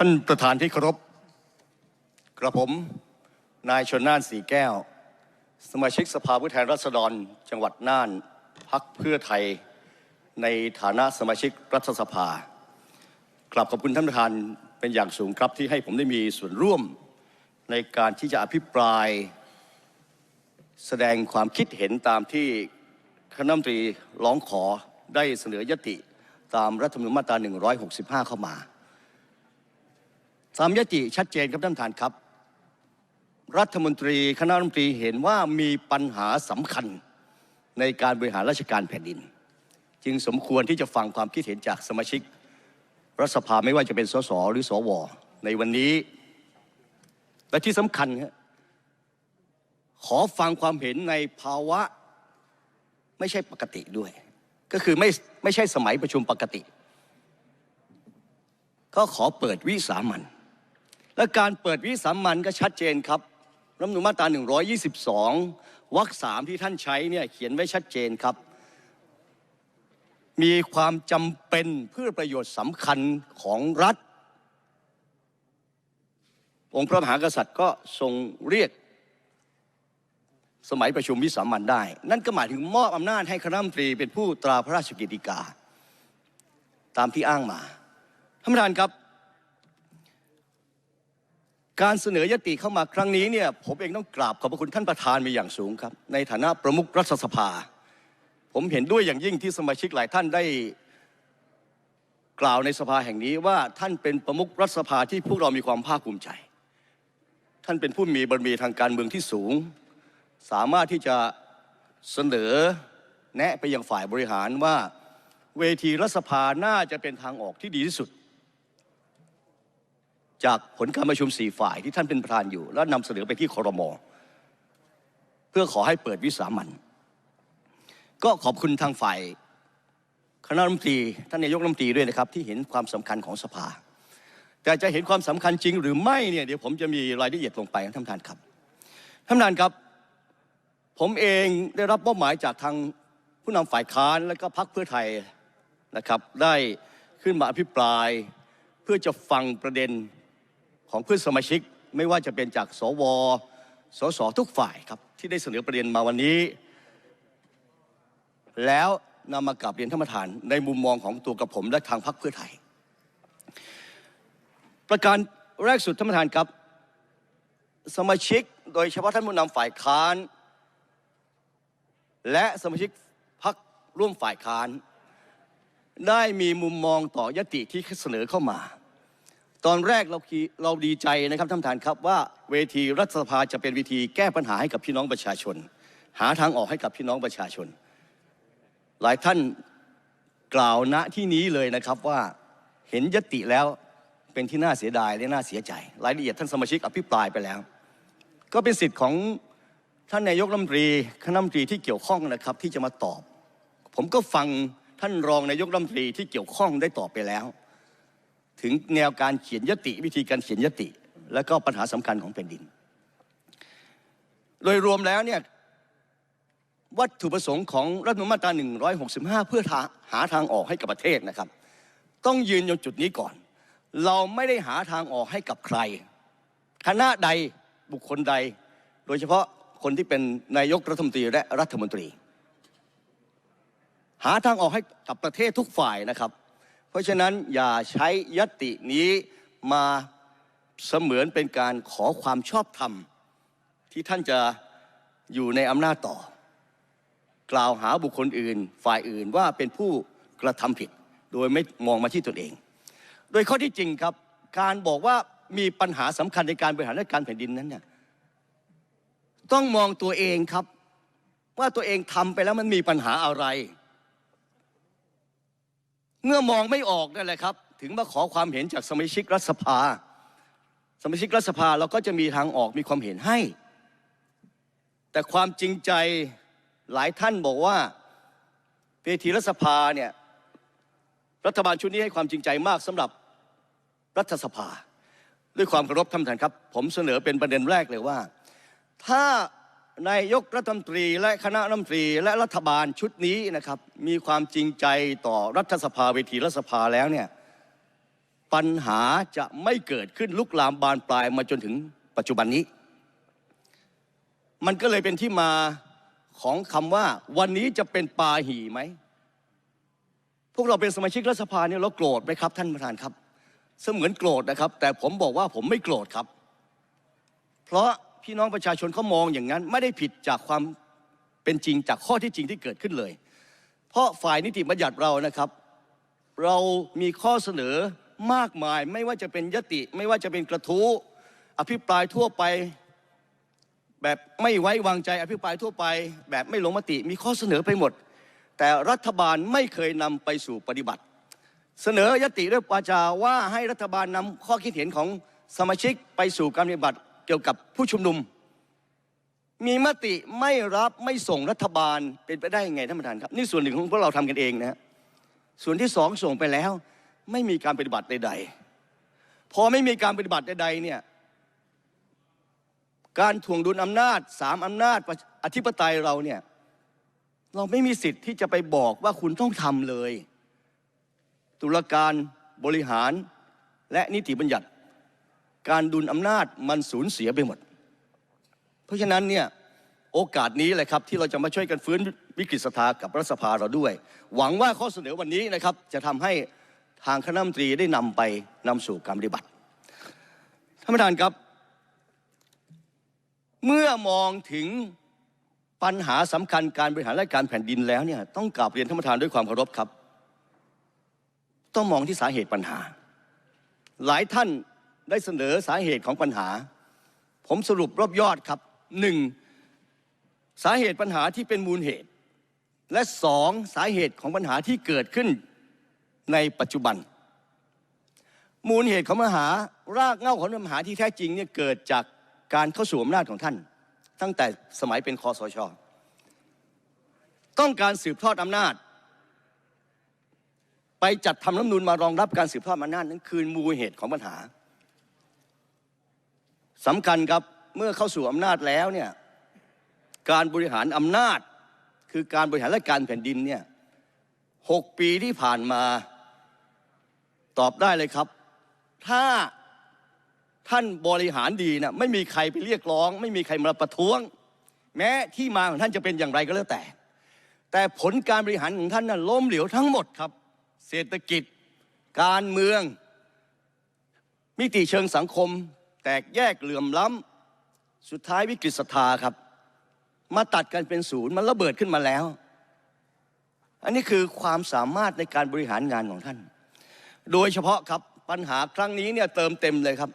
ท่านประธานที่เคารพกระผม นายชนน่านสีแก้ว สมาชิกสภาผู้แทนราษฎร จังหวัดน่านพักเพื่อไทย ในฐานะสมาชิกรัฐสภากลับขอบคุณท่านประธานเป็นอย่างสูงครับที่ให้ผมได้มีส่วนร่วมในการที่จะอภิปราย แสดงความคิดเห็นตามที่คณะมนตรีร้องขอได้เสนอยติตามรัฐธรรมนูญมาตรา 165 เข้ามา สามยติชัดเจนครับท่านประธานครับ รัฐมนตรีคณะรัฐมนตรีเห็นว่ามีปัญหาสำคัญในการบริหารราชการแผ่นดิน จึงสมควรที่จะฟังความคิดเห็นจากสมาชิกรัฐสภาไม่ว่าจะเป็นสสหรือสวในวันนี้ และที่สำคัญครับขอฟังความเห็นในภาวะไม่ใช่ปกติด้วย ก็คือไม่ไม่ใช่สมัยประชุมปกติ ก็ขอเปิดวิสามัน และการเปิดวิสามันก็ชัดเจนครับรัฐธรรมนูญมาตรา 122 วรรคสามที่ท่านใช้เนี่ยเขียนไว้ชัดเจนครับ มีความจำเป็นเพื่อประโยชน์สำคัญของรัฐ องค์พระมหากษัตริย์ก็ทรงเรียกสมัยประชุมวิสามันได้ นั่นก็หมายถึงมอบอำนาจให้คณะรัฐมนตรีเป็นผู้ตราพระราชกิจกา ตามที่อ้างมาท่านประธานครับ การเสนอยติเข้ามาครั้งนี้เนี่ยผมเองต้องกราบขอบพระคุณท่านประธานมาอย่างสูงครับ ในฐานะประมุขรัฐสภา ผมเห็นด้วยอย่างยิ่งที่สมาชิกหลายท่านได้กล่าวในสภาแห่งนี้ว่าท่านเป็นประมุขรัฐสภาที่พวกเรามีความภาคภูมิใจ ท่านเป็นผู้มีบารมีทางการเมืองที่สูง สามารถที่จะเสนอแนะไปยังฝ่ายบริหารว่าเวทีรัฐสภาน่าจะเป็นทางออกที่ดีที่สุด จากผลการประชุมสี่ฝ่ายที่ท่านเป็นประธานอยู่ แล้วนำเสนอไปที่คอรมอเพื่อขอให้เปิดวิสามันก็ขอบคุณทางฝ่ายคณะรัฐมนตรีท่านนายกรัฐมนตรีด้วยนะครับ ที่เห็นความสำคัญของสภา แต่จะเห็นความสำคัญจริงหรือไม่เนี่ยเดี๋ยวผมจะมีรายละเอียดลงไปท่านประธานครับท่านประธานครับ ผมเองได้รับมอบหมายจากทางผู้นำฝ่ายค้านและก็พรรคเพื่อไทยนะครับ ได้ขึ้นมาอภิปราย เพื่อจะฟังประเด็น ของเพื่อนสมาชิกไม่ว่าจะเป็นจากสว สสทุกฝ่ายครับที่ได้เสนอประเด็นมาวันนี้ แล้วนำมากลับเรียนท่านประธาน ในมุมมองของตัวกับผมและทางพรรคเพื่อไทย ประการแรกสุดท่านประธานครับ สมาชิกโดยเฉพาะท่านผู้นำฝ่ายค้าน และสมาชิกพักร่วมฝ่ายค้าน ได้มีมุมมองต่อยติที่เสนอเข้ามา ตอนแรกเราเราดีใจนะครับท่านประธานครับว่าเวทีรัฐสภาจะเป็นวิธีแก้ปัญหาให้กับพี่น้องประชาชน หาทางออกให้กับพี่น้องประชาชน หลายท่านกล่าวณที่นี้เลยนะครับว่าเห็นยติแล้วเป็นที่น่าเสียดายและน่าเสียใจ รายละเอียดท่านสมาชิกอภิปรายไปแล้ว ก็เป็นสิทธิ์ของท่านนายกรัฐมนตรีคณะรัฐมนตรีที่เกี่ยวข้องนะครับที่จะมาตอบ ผมก็ฟังท่านรองนายกรัฐมนตรีที่เกี่ยวข้องได้ตอบไปแล้ว ถึงแนวการเขียนยติ วิธีการเขียนยติ และก็ปัญหาสำคัญของแผ่นดิน โดยรวมแล้วเนี่ยวัตถุประสงค์ของรัฐมนูญมาตรา 165 เพื่อหาทางออกให้กับประเทศนะครับ ต้องยืนยู่จุดนี้ก่อน เราไม่ได้หาทางออกให้กับใคร คณะใดบุคคลใด โดยเฉพาะคนที่เป็นนายกรัฐมนตรีและรัฐมนตรี หาทางออกให้กับประเทศทุกฝ่ายนะครับ เพราะฉะนั้นอย่าใช้ยตินี้มาเสมือนเป็นการขอความชอบธรรม ที่ท่านจะอยู่ในอำนาจต่อ กล่าวหาบุคคลอื่น ฝ่ายอื่นว่าเป็นผู้กระทำผิด โดยไม่มองมาที่ตนเอง โดยข้อที่จริงครับ การบอกว่ามีปัญหาสำคัญในการบริหารราชการแผ่นดินนั้นเนี่ยต้องมองตัวเองครับ ว่าตัวเองทำไปแล้วมันมีปัญหาอะไร เมื่อมองไม่ออกนั่นแหละครับ ถึงมาขอความเห็นจากสมาชิกรัฐสภา สมาชิกรัฐสภาเราก็จะมีทางออกมีความเห็นให้ แต่ความจริงใจหลายท่านบอกว่าเวทีรัฐสภาเนี่ยรัฐบาลชุดนี้ให้ความจริงใจมากสำหรับรัฐสภา ด้วยความเคารพท่านประธานครับ ผมเสนอเป็นประเด็นแรกเลยว่า ถ้า นายกรัฐมนตรีและคณะรัฐมนตรีและรัฐบาลชุดนี้นะครับ มีความจริงใจต่อรัฐสภาเวทีรัฐสภาแล้วเนี่ยปัญหาจะไม่เกิดขึ้นลุกลามบานปลายมาจนถึงปัจจุบันนี้ มันก็เลยเป็นที่มาของคำว่า วันนี้จะเป็นปาหีไหมพวกเราเป็นสมาชิกรัฐสภาเนี่ยเราโกรธไหมครับ ท่านประธานครับ เสมือนโกรธนะครับ แต่ผมบอกว่าผมไม่โกรธครับ เพราะ พี่น้องประชาชนเขามองอย่างนั้น ไม่ได้ผิดจากความเป็นจริงจากข้อที่จริงที่เกิดขึ้นเลย เพราะฝ่ายนิติบัญญัติเรานะครับ เรามีข้อเสนอมากมาย ไม่ว่าจะเป็นยติ ไม่ว่าจะเป็นกระทู้อภิปรายทั่วไปแบบไม่ไว้วางใจอภิปรายทั่วไป แบบไม่ลงมติมีข้อเสนอไปหมด แต่รัฐบาลไม่เคยนำไปสู่ปฏิบัติ เสนอยติด้วยวาจาว่าให้รัฐบาลนำข้อคิดเห็นของสมาชิกไปสู่การปฏิบัติ เกี่ยวกับผู้ชุมนุม มีมติไม่รับไม่ส่งรัฐบาลเป็นไปได้ยังไงท่านประธานครับ นี่ส่วนหนึ่งของพวกเราทำกันเองนะฮะส่วนที่สองส่งไปแล้ว ไม่มีการปฏิบัติใด ๆ พอไม่มีการปฏิบัติใดๆเนี่ยการถ่วงดุลอำนาจสามอำนาจอธิปไตยเราเนี่ยเราไม่มีสิทธิ์ที่จะไปบอกว่าคุณต้องทำเลย ตุลาการบริหารและนิติบัญญัติ การดุลอำนาจมันสูญเสียไปหมด เพราะฉะนั้นเนี่ยโอกาสนี้แหละครับที่เราจะมาช่วยกันฟื้นวิกฤตสภากับรัฐสภาเราด้วย หวังว่าข้อเสนอวันนี้นะครับจะทำให้ทางคณะรัฐมนตรีได้นำไปนำสู่การปฏิบัติท่านประธานครับ เมื่อมองถึงปัญหาสำคัญการบริหารราชการแผ่นดินแล้วเนี่ยต้องกราบเรียนท่านประธานด้วยความเคารพครับ ต้องมองที่สาเหตุปัญหา หลายท่าน ได้เสนอสาเหตุของปัญหา ผมสรุปรอบยอดครับหนึ่งสาเหตุปัญหาที่เป็นมูลเหตุ และสองสาเหตุของปัญหาที่เกิดขึ้นในปัจจุบัน มูลเหตุของปัญหารากเหง้าของปัญหาที่แท้จริงเนี่ยเกิดจากการเข้าสู่อำนาจของท่าน ตั้งแต่สมัยเป็นคอสช ต้องการสืบทอดอำนาจ ไปจัดทำรัฐมนูญมารองรับการสืบทอดอำนาจนั้นคือมูลเหตุของปัญหา สำคัญครับเมื่อเข้าสู่อำนาจแล้วเนี่ยการบริหารอำนาจ คือการบริหารราชการแผ่นดินเนี่ยหกปีที่ผ่านมาตอบได้เลยครับ ถ้าท่านบริหารดีนะไม่มีใครไปเรียกร้อง ไม่มีใครมาประท้วง แม้ที่มาของท่านจะเป็นอย่างไรก็แล้วแต่ แต่ผลการบริหารของท่านนั้นล้มเหลวทั้งหมดครับ เศรษฐกิจ การเมือง มิติเชิงสังคม ตกแยกเหลื่อมล้ำสุดท้ายวิกฤตศรัทธาครับ มาตัดกันเป็นศูนย์มันระเบิดขึ้นมาแล้ว อันนี้คือความสามารถในการบริหารงานของท่าน โดยเฉพาะครับปัญหาครั้งนี้เนี่ยเติมเต็มเลยครับ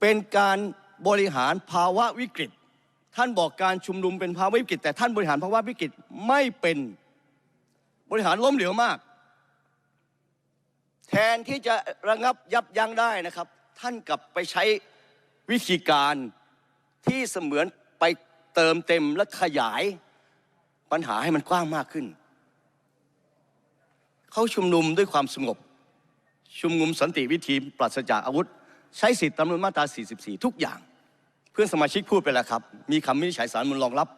เป็นการบริหารภาวะวิกฤต ท่านบอกการชุมนุมเป็นภาวะวิกฤต แต่ท่านบริหารภาวะวิกฤตไม่เป็นบริหารล้มเหลวมาก แทนที่จะระงับยับยั้งได้นะครับ ท่านกลับไปใช้วิธีการที่เสมือนไปเติมเต็มและขยายปัญหาให้มันกว้างมากขึ้น เขาชุมนุมด้วยความสงบ ชุมนุมสันติวิธีปราศจากอาวุธ ใช้สิทธิตามรัฐธรรมนูญมาตรา 44 ทุกอย่าง เพื่อนสมาชิกพูดไปแล้วครับ มีคำวินิจฉัยสารมูลรองรับ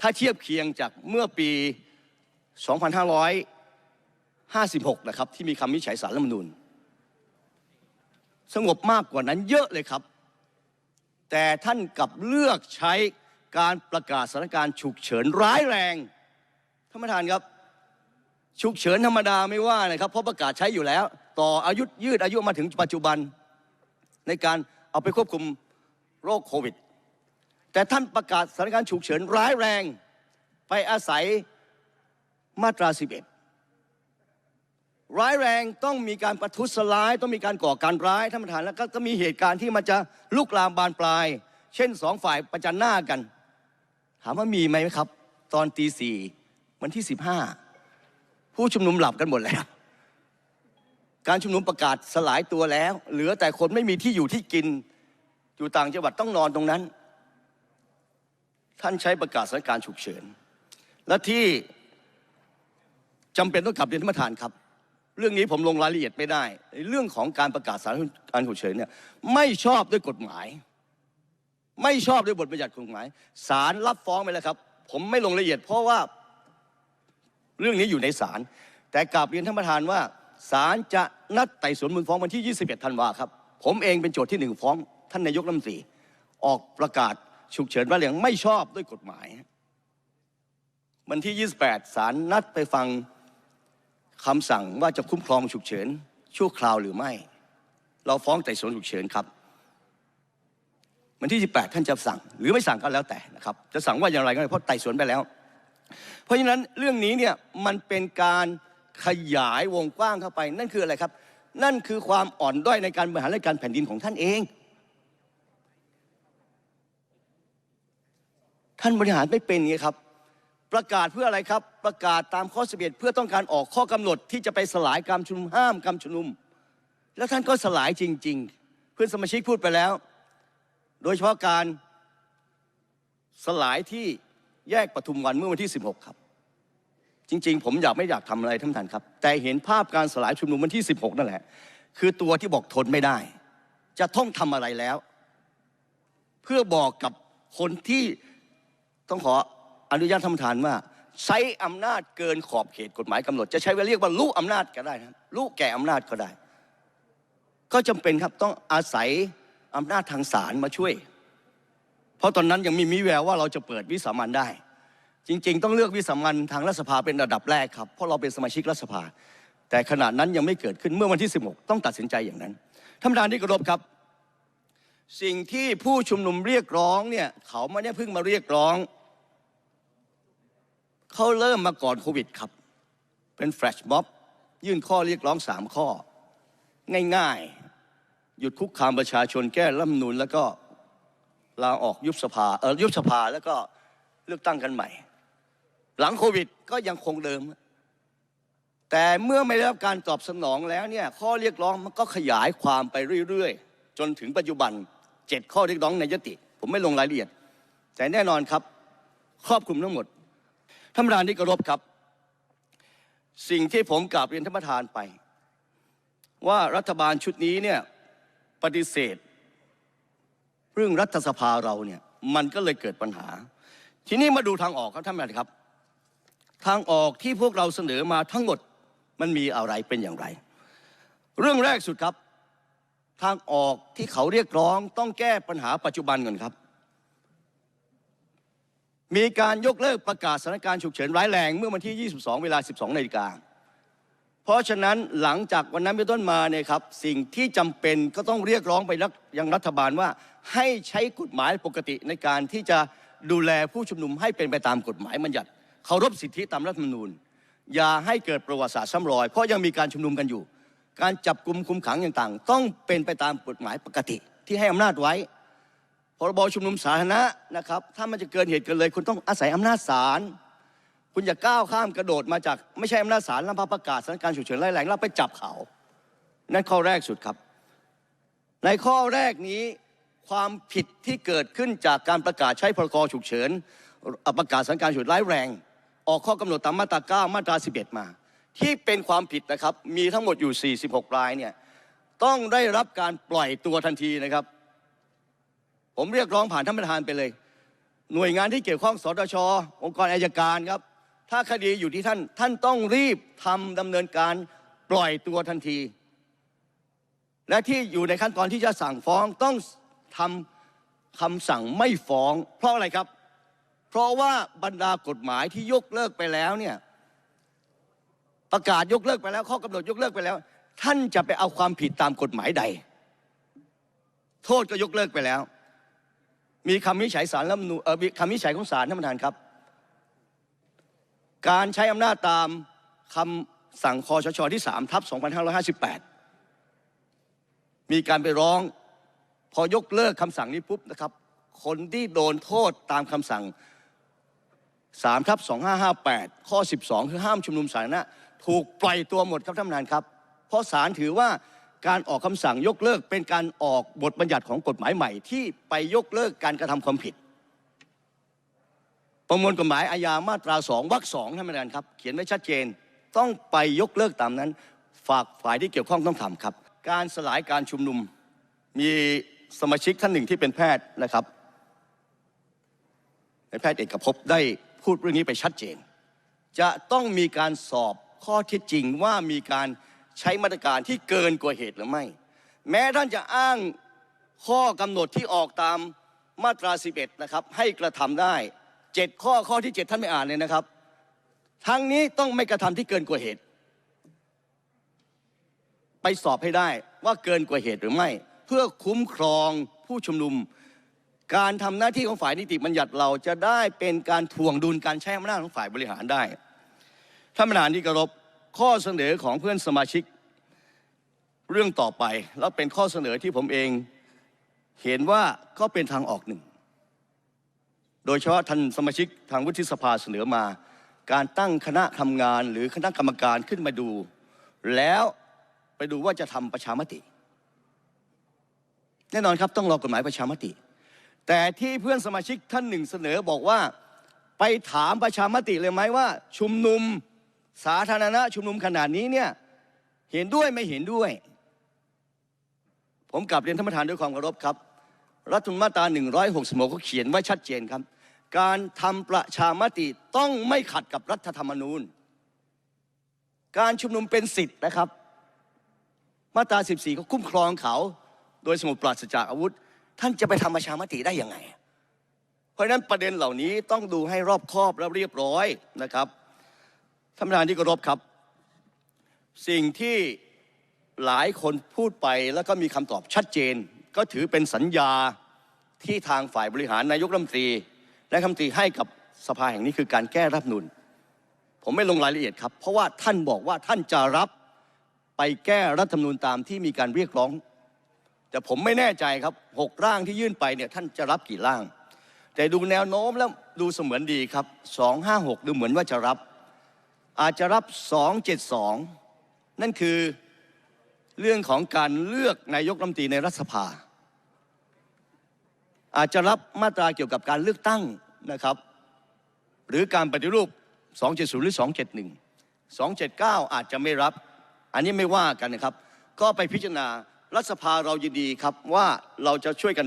ถ้าเทียบเคียงจากเมื่อปี 2556 นะครับ ที่มีคำวินิจฉัยสารรัฐมนูญ สงบมากกว่านั้นเยอะเลยครับ แต่ท่านกลับเลือกใช้การประกาศสถานการณ์ฉุกเฉินร้ายแรงท่านประธานครับฉุกเฉินธรรมดาไม่ว่านะครับ เพราะประกาศใช้อยู่แล้ว ต่ออายุยืดอายุมาถึงปัจจุบัน ในการเอาไปควบคุมโรคโควิด แต่ท่านประกาศสถานการณ์ฉุกเฉินร้ายแรง ไปอาศัยมาตรา 11 ร้ายแรงต้องมีการประทุษร้าย ต้องมีการก่อการร้ายท่านประธานแล้วก็ก็มีเหตุการณ์ที่มันจะลุกลามบานปลาย เช่นสองฝ่ายประจันหน้ากัน ถามว่ามีไหมครับ ตอนตีสี่วันที่สิบห้าผู้ชุมนุมหลับกันหมดแล้ว การชุมนุมประกาศสลายตัวแล้ว เหลือแต่คนไม่มีที่อยู่ที่กิน อยู่ต่างจังหวัดต้องนอนตรงนั้น ท่านใช้ประกาศสถานการณ์ฉุกเฉิน และที่จำเป็นต้องกลับเรียนท่านประธานครับ เรื่องนี้ผมลงรายละเอียดไม่ได้เรื่องของการประกาศสถานการณ์ฉุกเฉินเนี่ยไม่ชอบด้วยกฎหมาย ไม่ชอบด้วยบทบัญญัติกฎหมายศาลรับฟ้องไปแล้วครับ ผมไม่ลงรายละเอียด เพราะว่าเรื่องนี้อยู่ในศาลแต่กลับเรียนท่านประธานว่าศาลจะนัดไต่สวนมูลฟ้องวันที่ 21 ธันวาครับ ผมเองเป็นโจทย์ที่หนึ่งฟ้อง ท่านนายกรัฐมนตรีออกประกาศฉุกเฉินว่าเรื่องไม่ชอบด้วยกฎหมายวันที่ 28ศาลนัดไปฟัง คำสั่งว่าจะคุ้มครองฉุกเฉินชั่วคราวหรือไม่ เราฟ้องไต่สวนฉุกเฉินครับ วันที่ 18 ท่านจะสั่ง หรือไม่สั่งก็แล้วแต่นะครับ จะสั่งว่าอย่างไรก็ได้เพราะไต่สวนไปแล้ว เพราะฉะนั้นเรื่องนี้เนี่ยมันเป็นการขยายวงกว้างเข้าไป นั่นคืออะไรครับ นั่นคือความอ่อนด้อยในการบริหารราชการแผ่นดินของท่านเอง ท่านบริหารไม่เป็นไงครับ ประกาศเพื่ออะไรครับ ประกาศตามข้อ11เพื่อต้องการออกข้อกำหนดที่จะไปสลายการชุมนุมห้ามการชุมนุม แล้วท่านก็สลายจริง ๆ เพื่อนสมาชิกพูดไปแล้ว โดยเฉพาะการสลายที่แยกปทุมวันเมื่อวันที่ 16 ครับ จริง ๆ ผมอยากไม่อยากทำอะไรท่านประธานครับ แต่เห็นภาพการสลายชุมนุมวันที่ 16 นั่นแหละ คือตัวที่บอกทนไม่ได้ จะต้องทำอะไรแล้ว เพื่อบอกกับคนที่ต้องขอ อนุญาตท่านประธานว่าใช้อำนาจเกินขอบเขตกฎหมายกำหนด จะใช้เวลาเรียกว่าลูกอำนาจก็ได้นะลูกแก่อำนาจก็ได้ ก็จำเป็นครับต้องอาศัยอำนาจทางศาลมาช่วย เพราะตอนนั้นยังมีมีแววว่าเราจะเปิดวิสามันได้ จริง ๆ ต้องเลือกวิสามันทางรัฐสภาเป็นระดับแรกครับเพราะเราเป็นสมาชิกรัฐสภา แต่ขณะนั้นยังไม่เกิดขึ้นเมื่อวันที่ 16 ต้องตัดสินใจอย่างนั้นท่านประธานที่เคารพครับ สิ่งที่ผู้ชุมนุมเรียกร้องเนี่ยเขาไม่ได้เพิ่งมาเรียกร้อง เขาเริ่มมาก่อนโควิดครับ เป็นแฟลชม็อบ ยื่นข้อเรียกร้องสามข้อ ง่ายๆ หยุดคุกคามประชาชนแก้รัฐมนูลแล้วก็ลาออกยุบสภาเออยุบสภาแล้วก็เลือกตั้งกันใหม่ หลังโควิดก็ยังคงเดิม แต่เมื่อไม่ได้รับการตอบสนองแล้วเนี่ยข้อเรียกร้องมันก็ขยายความไปเรื่อยๆ จนถึงปัจจุบันเจ็ดข้อเรียกร้องในยติ ผมไม่ลงรายละเอียด แต่แน่นอนครับ ครอบคลุมทั้งหมด ท่านประธานที่เคารพครับ สิ่งที่ผมกราบเรียนท่านประธานไป ว่ารัฐบาลชุดนี้เนี่ยปฏิเสธ เรื่องรัฐสภาเราเนี่ยมันก็เลยเกิดปัญหา ทีนี้มาดูทางออกครับท่านประธานครับ ทางออกที่พวกเราเสนอมาทั้งหมดมันมีอะไรเป็นอย่างไร เรื่องแรกสุดครับ ทางออกที่เขาเรียกร้องต้องแก้ปัญหาปัจจุบันก่อนครับ มีการยกเลิกประกาศสถานการณ์ฉุกเฉินร้ายแรงเมื่อวันที่ 22 เวลา 12 นาฬิกา เพราะฉะนั้นหลังจากวันนั้นเป็นต้นมาเนี่ยครับสิ่งที่จำเป็นก็ต้องเรียกร้องไปยังรัฐบาลว่า ให้ใช้กฎหมายปกติในการที่จะดูแลผู้ชุมนุมให้เป็นไปตามกฎหมายบัญญัติเคารพสิทธิตามรัฐธรรมนูญ อย่าให้เกิดประวัติศาสตร์ซ้ำรอย เพราะยังมีการชุมนุมกันอยู่ การจับกลุ่มคุมขังต่างๆ ต้องเป็นไปตามกฎหมายปกติที่ให้อำนาจไว้ รบชุมนุมสาธารณะนะครับ ถ้ามันจะเกินเหตุเกินเลย คุณต้องอาศัยอำนาจศาลคุณอย่าก้าวข้ามกระโดดมาจากไม่ใช่อำนาจศาลแล้วมาประกาศสถานการณ์ฉุกเฉินร้ายแรงแล้วไปจับเขานั่นข้อแรกสุดครับ ในข้อแรกนี้ความผิดที่เกิดขึ้นจากการประกาศใช้พรกฉุกเฉินประกาศสถานการณ์ฉุกเฉินร้ายแรง ออกข้อกำหนดตามมาตรา9มาตรา 11 มา ที่เป็นความผิดนะครับมีทั้งหมดอยู่ 46 รายเนี่ยต้องได้รับการปล่อยตัวทันทีนะครับ ผมเรียกร้องผ่านท่านประธานไปเลย หน่วยงานที่เกี่ยวข้องสตชองค์กรอายการครับ ถ้าคดีอยู่ที่ท่าน ท่านต้องรีบทำดำเนินการปล่อยตัวทันที และที่อยู่ในขั้นตอนที่จะสั่งฟ้องต้องทำคำสั่งไม่ฟ้อง เพราะอะไรครับ เพราะว่าบรรดากฎหมายที่ยกเลิกไปแล้วเนี่ยประกาศยกเลิกไปแล้ว ข้อกำหนดยกเลิกไปแล้ว ท่านจะไปเอาความผิดตามกฎหมายใด โทษก็ยกเลิกไปแล้ว มีคำวินิจฉัยสารรัฐมนูเออมีคำวินิจฉัยของศาลท่านประธานครับ การใช้อำนาจตามคำสั่งคอชชที่3ทับ2558 มีการไปร้อง พอยกเลิกคำสั่งนี้ปุ๊บนะครับ คนที่โดนโทษตามคำสั่ง3ทับ2558 ข้อ 12 คือห้ามชุมนุมสาธารณะถูกปล่อยตัวหมดครับท่านประธานครับ เพราะศาลถือว่า การออกคำสั่งยกเลิกเป็นการออกบทบัญญัติของกฎหมายใหม่ ที่ไปยกเลิกการกระทำความผิด ประมวลกฎหมายอาญามาตราสองวรรคสองท่านประธานครับ เขียนไว้ชัดเจนต้องไปยกเลิกตามนั้น ฝากฝ่ายที่เกี่ยวข้องต้องทำครับ การสลายการชุมนุมมีสมาชิกท่านหนึ่งที่เป็นแพทย์นะครับในแพทย์เอกภพได้พูดเรื่องนี้ไปชัดเจน จะต้องมีการสอบข้อเท็จจริงว่ามีการ ใช้มาตรการที่เกินกว่าเหตุหรือไม่ แม้ท่านจะอ้างข้อกำหนดที่ออกตามมาตรา 11 นะครับ ให้กระทำได้เจ็ดข้อข้อที่เจ็ดท่านไม่อ่านเลยนะครับ ทั้งนี้ต้องไม่กระทำที่เกินกว่าเหตุ ไปสอบให้ได้ว่าเกินกว่าเหตุหรือไม่ เพื่อคุ้มครองผู้ชุมนุม การทำหน้าที่ของฝ่ายนิติบัญญัติเราจะได้เป็นการถ่วงดุลการใช้อำนาจของฝ่ายบริหารได้ท่านประธานที่เคารพ ข้อเสนอของเพื่อนสมาชิก เรื่องต่อไปแล้วเป็นข้อเสนอที่ผมเองเห็นว่าก็เป็นทางออกหนึ่ง โดยเฉพาะท่านสมาชิกทางวุฒิสภาเสนอมา การตั้งคณะทำงานหรือคณะกรรมการขึ้นมาดู แล้วไปดูว่าจะทำประชามติ แน่นอนครับต้องรอกฎหมายประชามติ แต่ที่เพื่อนสมาชิกท่านหนึ่งเสนอบอกว่า ไปถามประชามติเลยไหมว่า ชุมนุม สาธารณะชุมนุมขนาดนี้เนี่ยเห็นด้วยไม่เห็นด้วย ผมกลับเรียนท่านประธานด้วยความเคารพครับ รัฐธรรมนูญมาตรา166เขาเขียนไว้ชัดเจนครับ การทำประชามติต้องไม่ขัดกับรัฐธรรมนูญ การชุมนุมเป็นสิทธิ์นะครับ มาตรา 14เขาคุ้มครองเขา โดยสมุดปราศจากอาวุธ ท่านจะไปทำประชามติได้ยังไง เพราะฉะนั้นประเด็นเหล่านี้ต้องดูให้รอบคอบและเรียบร้อยนะครับ ท่านประธานที่เคารพครับ สิ่งที่หลายคนพูดไปแล้วก็มีคำตอบชัดเจน ก็ถือเป็นสัญญาที่ทางฝ่ายบริหารนายกรัฐมนตรี และคำตรีให้กับสภาแห่งนี้คือการแก้รัฐนูนผมไม่ลงรายละเอียดครับ เพราะว่าท่านบอกว่าท่านจะรับไปแก้รัฐธรรมนูญตามที่มีการเรียกร้อง แต่ผมไม่แน่ใจครับหกร่างที่ยื่นไปเนี่ยท่านจะรับกี่ร่าง แต่ดูแนวโน้มแล้วดูเสมือนดีครับสองห้าหกดูเหมือนว่าจะรับ อาจจะรับสองเจ็ดสองนั่นคือเรื่องของการเลือกนายกรัฐมนตรีในรัฐสภา อาจจะรับมาตราเกี่ยวกับการเลือกตั้งนะครับ หรือการปฏิรูป 270 หรือ 271 279 อาจจะไม่รับ อันนี้ไม่ว่ากันนะครับ ก็ไปพิจารณารัฐสภาเรายินดีครับว่าเราจะช่วยกัน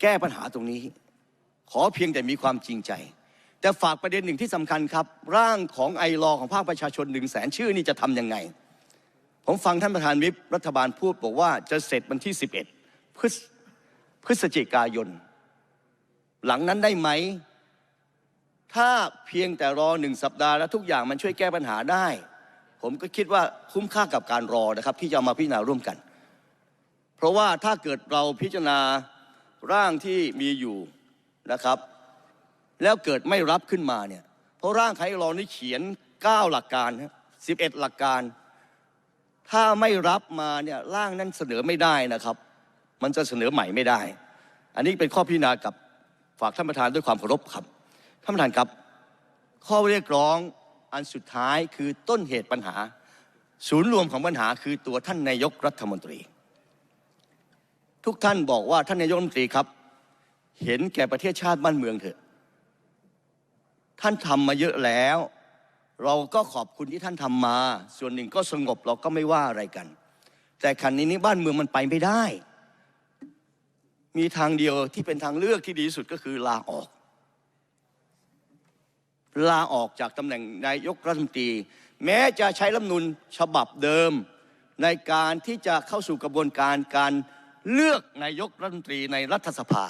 แก้ปัญหาตรงนี้ ขอเพียงแต่มีความจริงใจ แต่ฝากประเด็นหนึ่งที่สำคัญครับ ร่างของไอรอของภาคประชาชนหนึ่งแสนชื่อนี่จะทำยังไง ผมฟังท่านประธานวิปรัฐบาลพูดบอกว่าจะเสร็จวันที่ 11 พฤศพฤศจิกายน หลังนั้นได้ไหม ถ้าเพียงแต่รอหนึ่งสัปดาห์แล้วทุกอย่างมันช่วยแก้ปัญหาได้ ผมก็คิดว่าคุ้มค่ากับการรอนะครับที่จะมาพิจารณาร่วมกัน เพราะว่าถ้าเกิดเราพิจารณาร่างที่มีอยู่นะครับ แล้วเกิดไม่รับขึ้นมาเนี่ย เพราะร่างไครอนี่เขียน 9 หลักการครับ11 หลักการ ถ้าไม่รับมาเนี่ยร่างนั้นเสนอไม่ได้นะครับ มันจะเสนอใหม่ไม่ได้ อันนี้เป็นข้อพิจารณากับฝากท่านประธานด้วยความเคารพครับท่านประธานครับ ข้อเรียกร้องอันสุดท้ายคือต้นเหตุปัญหา ศูนย์รวมของปัญหาคือตัวท่านนายกรัฐมนตรี ทุกท่านบอกว่าท่านนายกรัฐมนตรีครับ เห็นแก่ประเทศชาติบ้านเมืองเถอะ ท่านทำมาเยอะแล้ว เราก็ขอบคุณที่ท่านทำมา ส่วนหนึ่งก็สงบเราก็ไม่ว่าอะไรกัน แต่ขันนี้นี้บ้านเมืองมันไปไม่ได้ มีทางเดียวที่เป็นทางเลือกที่ดีที่สุดก็คือลาออก ลาออกจากตำแหน่งนายกรัฐมนตรี แม้จะใช้รัฐธรรมนูญฉบับเดิม ในการที่จะเข้าสู่กระบวนการการเลือกนายกรัฐมนตรีในรัฐสภา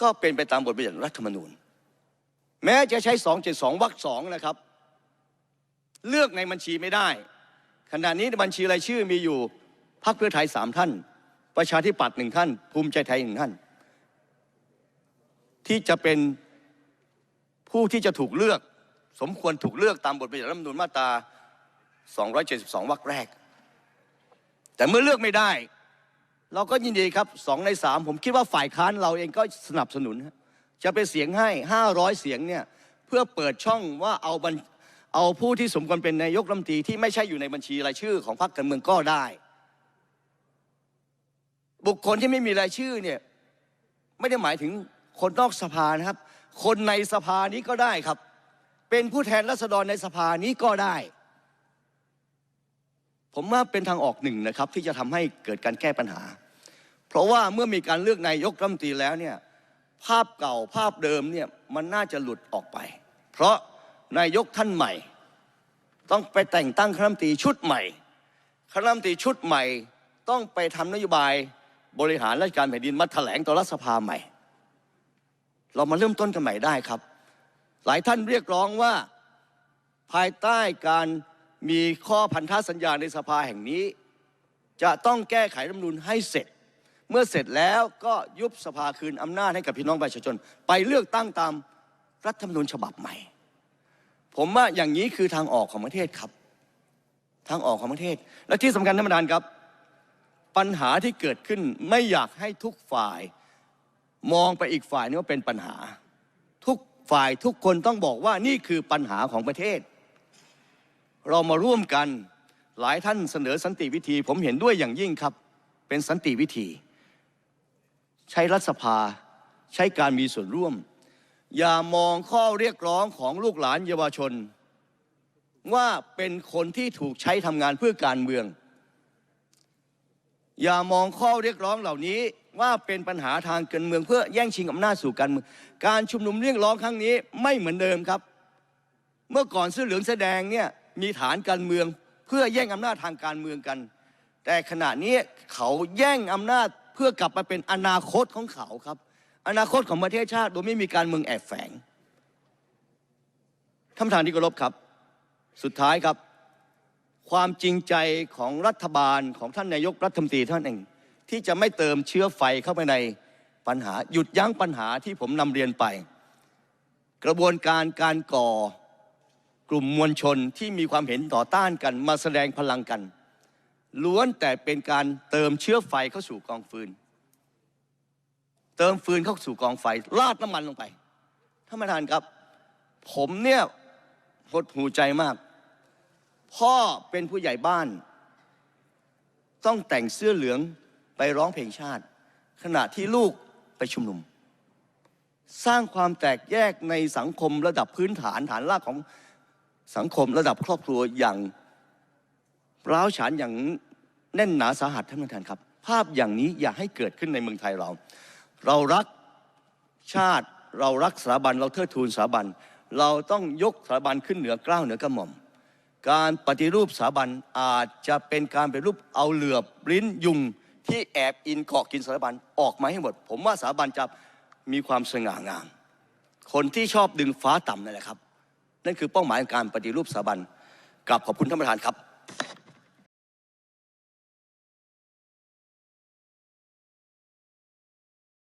ก็เป็นไปตามบทบัญญัติรัฐธรรมนูญ แม้จะใช้ 272วรรคสองนะครับ เลือกในบัญชีไม่ได้ ขณะนี้ในบัญชีรายชื่อมีอยู่พรรคเพื่อไทยสามท่าน ประชาธิปัตย์หนึ่งท่าน ภูมิใจไทยหนึ่งท่าน ที่จะเป็นผู้ที่จะถูกเลือก สมควรถูกเลือกตามบทบัญญัติรัฐธรรมนูญมาตรา 272 วรรคแรก แต่เมื่อเลือกไม่ได้ เราก็ยินดีครับสองในสามผมคิดว่าฝ่ายค้านเราเองก็สนับสนุนฮะ จะเป็นเสียงให้ 500 เสียงเนี่ยเพื่อเปิดช่องว่าเอาบัญเอาผู้ที่สมควรเป็นนายกรัฐมนตรีที่ไม่ใช่อยู่ในบัญชีรายชื่อของพรรคการเมืองก็ได้ บุคคลที่ไม่มีรายชื่อเนี่ยไม่ได้หมายถึงคนนอกสภานะครับ คนในสภานี้ก็ได้ครับ เป็นผู้แทนรัษฎรในสภานี้ก็ได้ ผมว่าเป็นทางออกหนึ่งนะครับ ที่จะทำให้เกิดการแก้ปัญหา เพราะว่าเมื่อมีการเลือกนายกรัฐมนตรีแล้วเนี่ย ภาพเก่าภาพเดิมเนี่ยมันน่าจะหลุดออกไป เพราะนายกท่านใหม่ ต้องไปแต่งตั้งคณะรัฐมนตรีชุดใหม่คณะรัฐมนตรีชุดใหม่ต้องไปทำนโยบายบริหารราชการแผ่นดินมาแถลงต่อรัฐสภาใหม่ เรามาเริ่มต้นกันใหม่ได้ครับ หลายท่านเรียกร้องว่าภายใต้การมีข้อพันธสัญญาในสภาแห่งนี้ จะต้องแก้ไขรัฐมนูญให้เสร็จ เมื่อเสร็จแล้วก็ยุบสภาคืนอำนาจให้กับพี่น้องประชาชน ไปเลือกตั้งตามรัฐธรรมนูญฉบับใหม่ ผมว่าอย่างนี้คือทางออกของประเทศครับ ทางออกของประเทศ และที่สำคัญท่านประธานครับ ปัญหาที่เกิดขึ้นไม่อยากให้ทุกฝ่าย มองไปอีกฝ่ายนึงว่าเป็นปัญหา ทุกฝ่ายทุกคนต้องบอกว่านี่คือปัญหาของประเทศ เรามาร่วมกันหลายท่านเสนอสันติวิธี ผมเห็นด้วยอย่างยิ่งครับ เป็นสันติวิธี ใช้รัฐสภา ใช้การมีส่วนร่วม อย่ามองข้อเรียกร้องของลูกหลานเยาวชน ว่าเป็นคนที่ถูกใช้ทำงานเพื่อการเมือง อย่ามองข้อเรียกร้องเหล่านี้ว่าเป็นปัญหาทางการเมืองเพื่อแย่งชิงอำนาจสู่การเมือง การชุมนุมเรียกร้องครั้งนี้ไม่เหมือนเดิมครับ เมื่อก่อนเสื้อเหลืองแสดงเนี่ยมีฐานการเมืองเพื่อแย่งอำนาจทางการเมืองกัน แต่ขณะนี้เขาแย่งอำนาจ เพื่อกลับมาเป็นอนาคตของเขาครับ อนาคตของประเทศชาติโดยไม่มีการเมืองแอบแฝงท่านประธานที่เคารพครับ สุดท้ายครับ ความจริงใจของรัฐบาลของท่านนายกรัฐมนตรีท่านเองที่จะไม่เติมเชื้อไฟเข้าไปในปัญหา หยุดยั้งปัญหาที่ผมนำเรียนไป กระบวนการการก่อกลุ่มมวลชนที่มีความเห็นต่อต้านกันมาแสดงพลังกัน ล้วนแต่เป็นการเติมเชื้อไฟเข้าสู่กองฟืน เติมฟืนเข้าสู่กองไฟราดน้ำมันลงไปท่านประธานครับ ผมเนี่ยหดหูใจมาก พ่อเป็นผู้ใหญ่บ้าน ต้องแต่งเสื้อเหลืองไปร้องเพลงชาติ ขณะที่ลูกไปชุมนุม สร้างความแตกแยกในสังคมระดับพื้นฐานฐานรากของสังคมระดับครอบครัวอย่าง ร้าวฉานอย่างแน่นหนาสาหัสท่านประธานครับ ภาพอย่างนี้อย่าให้เกิดขึ้นในเมืองไทยเรา เรารักชาติเรารักสถาบันเราเทิดทูนสถาบัน เราต้องยกสถาบันขึ้นเหนือกล้าวเหนือกระหม่อม การปฏิรูปสถาบันอาจจะเป็นการปฏิรูปเอาเหลือบลิ้นยุงที่แอบอินเกาะกินสถาบันออกมาให้หมด ผมว่าสถาบันจะมีความสง่างาม คนที่ชอบดึงฟ้าต่ำนั่นแหละครับ นั่นคือเป้าหมายการปฏิรูปสถาบันกลับขอบคุณท่านประธานครับ